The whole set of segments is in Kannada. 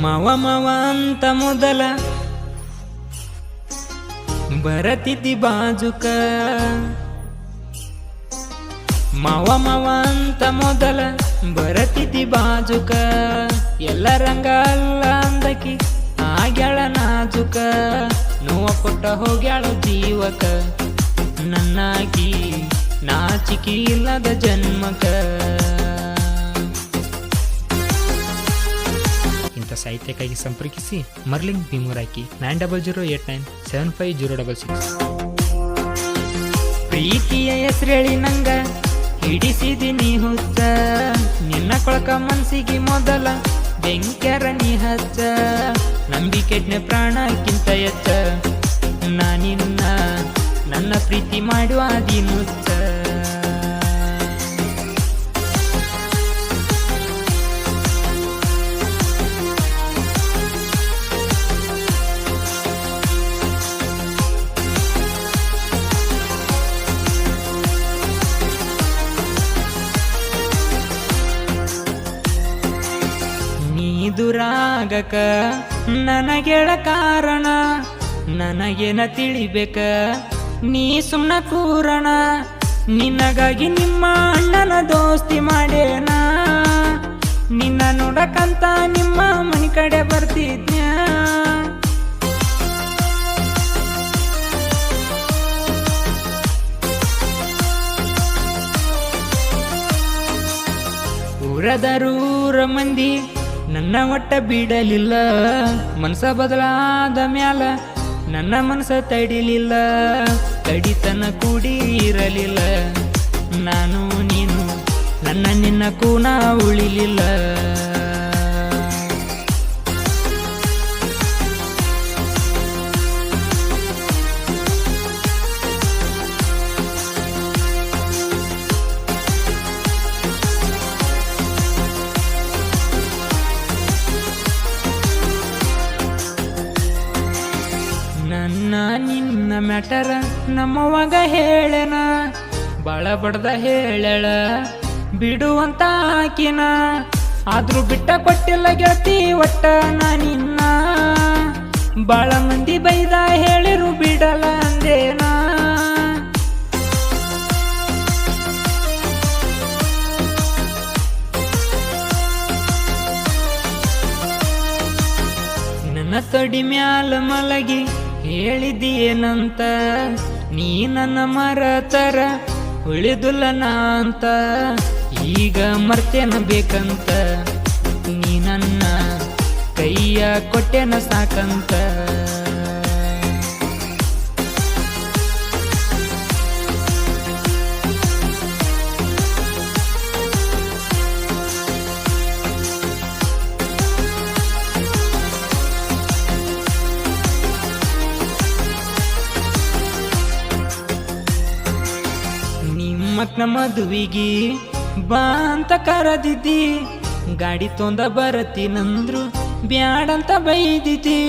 ಮವ ಮವ ಅಂತ ಮೊದಲ ಬರತಿದ್ದಿ ಬಾಜುಕ. ಮವ ಮವ ಅಂತ ಮೊದಲ ಬರತಿದ್ದಿ ಬಾಜುಕ. ಎಲ್ಲ ರಂಗ ಅಲ್ಲ ಅಂದಕಿ, ಆಗ್ಯಾಳ ನಾಜುಕ. ನೋವ ಕೊಟ್ಟ ಹೋಗ್ಯಾಳ ಜೀವಕ. ನನ್ನಾಗಿ ನಾಚಿಕೆ ಇಲ್ಲದ ಜನ್ಮಕ. ಸಾಹಿತ್ಯಕ್ಕಾಗಿ ಸಂಪರ್ಕಿಸಿ ಮರ್ಲಿಂಗ್ ಭೀಮೂರ್ ಹಾಕಿ nine double zero eight nine seven five zero double six. ಪ್ರೀತಿಯ ಹೆಸರೇಳಿ ನಂಗ ಹಿಡಿಸಿದಿನಿ ಹುಚ್ಚ. ನಿನ್ನ ಕೊಳಕ ಮನ್ಸಿಗೆ ಮೊದಲ ಬೆಂಕ್ಯರ ನೀ ಹಚ್ಚ. ನಂಬಿಕೆಡ್ನೆ ಪ್ರಾಣಕ್ಕಿಂತ ಎಚ್ಚ ನಾನಿನ್ನ ನನ್ನ ಪ್ರೀತಿ ಮಾಡುವ ಮುಚ್ಚ ದುರಾಗಕ ನನಗೆಳ ಕಾರಣ? ನನಗೇನ ತಿಳಿಬೇಕ? ನೀ ಸುಮ್ಮನ ಕೂರಣ? ನಿನಗಾಗಿ ನಿಮ್ಮ ಅಣ್ಣನ ದೋಸ್ತಿ ಮಾಡೇನ ನಿನ್ನ ನೋಡಕಂತ ನಿಮ್ಮ ಮನೆ ಕಡೆ ಬರ್ತಿದ್ನ ಊರದರೂರ ಮಂದಿ ನನ್ನ ಒಟ್ಟ ಬಿಡಲಿಲ್ಲ. ಮನಸ ಬದಲಾದ ಮ್ಯಾಲ ನನ್ನ ಮನಸ ತಡಿಲಿಲ್ಲ. ತಡಿತನ ಕೂಡಿ ಇರಲಿಲ್ಲ. ನಾನು, ನೀನು, ನನ್ನ, ನಿನ್ನ ಕೂನ ಉಳಿಲಿಲ್ಲ. ಮ್ಯಾಟರ ನಮ್ಮವಾಗ ಹೇಳೆನ ಬಾಳ ಬಡ್ದ ಹೇಳಳ, ಬಿಡುವಂತ ಆಕಿನ. ಆದ್ರೂ ಬಿಟ್ಟ ಕೊಟ್ಟಿಲ್ಲ ಗೆಳತಿ ಒಟ್ಟ ನಾನಿನ್ನ ಬಾಳ ಮಂದಿ ಬೈದ ಹೇಳಿರು ಬಿಡಲ್ಲ ಅಂದೇನಾ. ನನ್ನ ತಡಿ ಮ್ಯಾಲ ಮಲಗಿ ಹೇಳಿದ್ದೀನಂತ ನೀ ನನ್ನ ಮರತರ ಉಳಿದುಲ್ಲ ಅಂತ ಈಗ ಮರ್ತೇನ ಬೇಕಂತ ನೀ ನನ್ನ ಕೈಯ ಕೊಟ್ಟೆನ ಸಾಕಂತ. ನಿಮ್ಮಕ್ನ ಮದುವಿಗಿ ಬಾ ಅಂತ ಕರದಿದ್ದಿ. ಗಾಡಿ ತೊಂದ ಬರತೀನಂದ್ರು ಬ್ಯಾಡಂತ ಬೈದಿದ್ದಿ.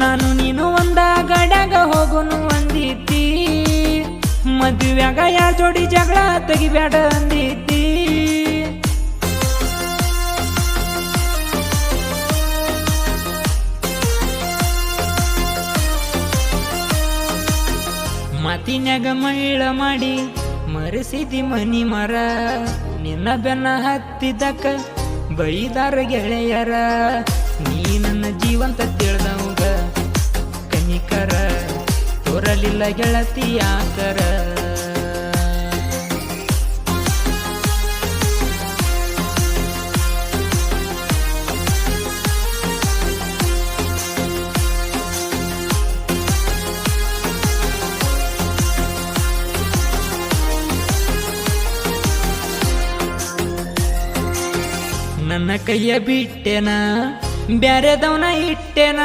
ನಾನು ನೀನು ಒಂದ ಗಾಡ್ಯಾಗ ಹೋಗೋನು ಅಂದಿದ್ದಿ. ಮದುವ್ಯಾಗ ಯಾರ ಜೋಡಿ ಜಗಳ ತೆಗಿಬ್ಯಾಡ ಅಂದಿದ್ದಿ. ಮಾತಿನ್ಯಾಗ ಮಹಿಳಾ ಮಾಡಿ ಮರೆಸಿದಿ ಮನಿ ಮರ, ನಿನ್ನ ಬೆನ್ನ ಹತ್ತಿದ್ದಕ್ಕ ಬೈದಾರ ಗೆಳೆಯರ. ನೀ ನನ್ನ ಜೀವಂತ ತಿಳಿದವಾಗ, ಕನಿಕರ, ತೋರಲಿಲ್ಲ ಗೆಳತಿ ನನ್ನ ಕೈಯ ಬಿಟ್ಟೆನ, ಬ್ಯಾರೆದವನ ಇಟ್ಟೆನ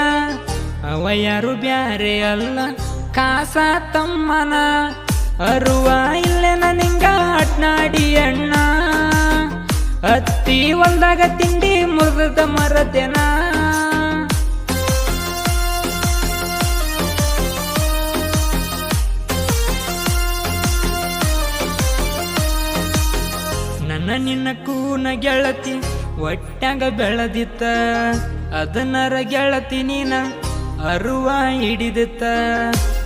ಅವ ಯಾರು ಬ್ಯಾರೆ ಅಲ್ಲ, ಕಾಸ ತಮ್ಮನ, ಅರುವ ಇಲ್ಲ ನಿಂಗ ಅಡ್ನಾಡಿ ಅಣ್ಣ, ಅತ್ತಿ ಒಂದಾಗ ತಿಂಡಿ ಮುರಿದ ಮರದೆನ ನನ್ನ ನಿನ್ನ ಕೂನ ಗೆಳತಿ ಒಟ್ಟ್ಯಾಂಗ ಬೆಳೆದಿತ್ತ ಅದನ್ನರ ಗೆಳತಿ ನೀನ ಅರುವ ಹಿಡಿದಿತ್ತ.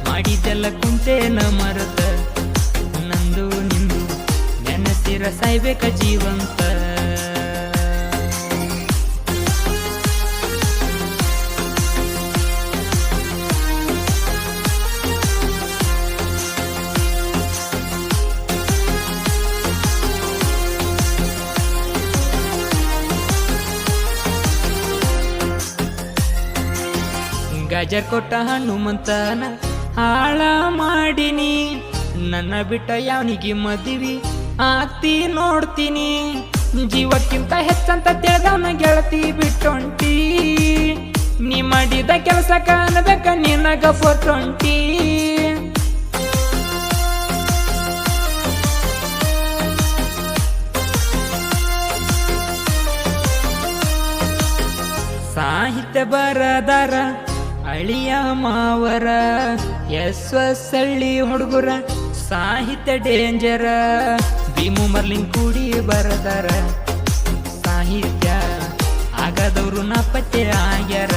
ಮಾಡಿದೆಲ್ಲ ಕುಂತೇನ ಮರತ, ನಂದು ನಿಂದು ನೆನಸಿರ ಸಾಯ್ಬೇಕ ಜೀವಂತ. ಗಜರ್ ಕೊಟ್ಟ ಹನುಮಂತನ ಹಾಳ ಮಾಡಿನಿ. ನನ್ನ ಬಿಟ್ಟ ಯಾವನಿಗೆ ಮದುವೆ? ಆಗ್ತಿ ನೋಡ್ತೀನಿ. ಜೀವಕ್ಕಿಂತ ಹೆಚ್ಚಂತ ತಿಳಿದವನ ಗೆಳತಿ ಬಿಟ್ಟೊಂಟಿ. ನೀ ಮಾಡಿದ ಕೆಲಸ ಕಾಣಬೇಕ ನಿನಗ ಫೋರ್ ಟ್ವೆಂಟಿ ಸಾಹಿತ್ಯ ಬರದಾರ ಅಳಿಯ ಮಾವರ ಎಸ್ವಸಳ್ಳಿ ಹುಡುಗರ, ಸಾಹಿತ್ಯ ಡೇಂಜರ, ಭೀಮು ಮರ್ಲಿಂಗ್ ಕೂಡಿ ಬರದಾರ, ಸಾಹಿತ್ಯ ಆಗದವರು ನಾ ಪತ್ತೆ ಆಗ್ಯಾರ.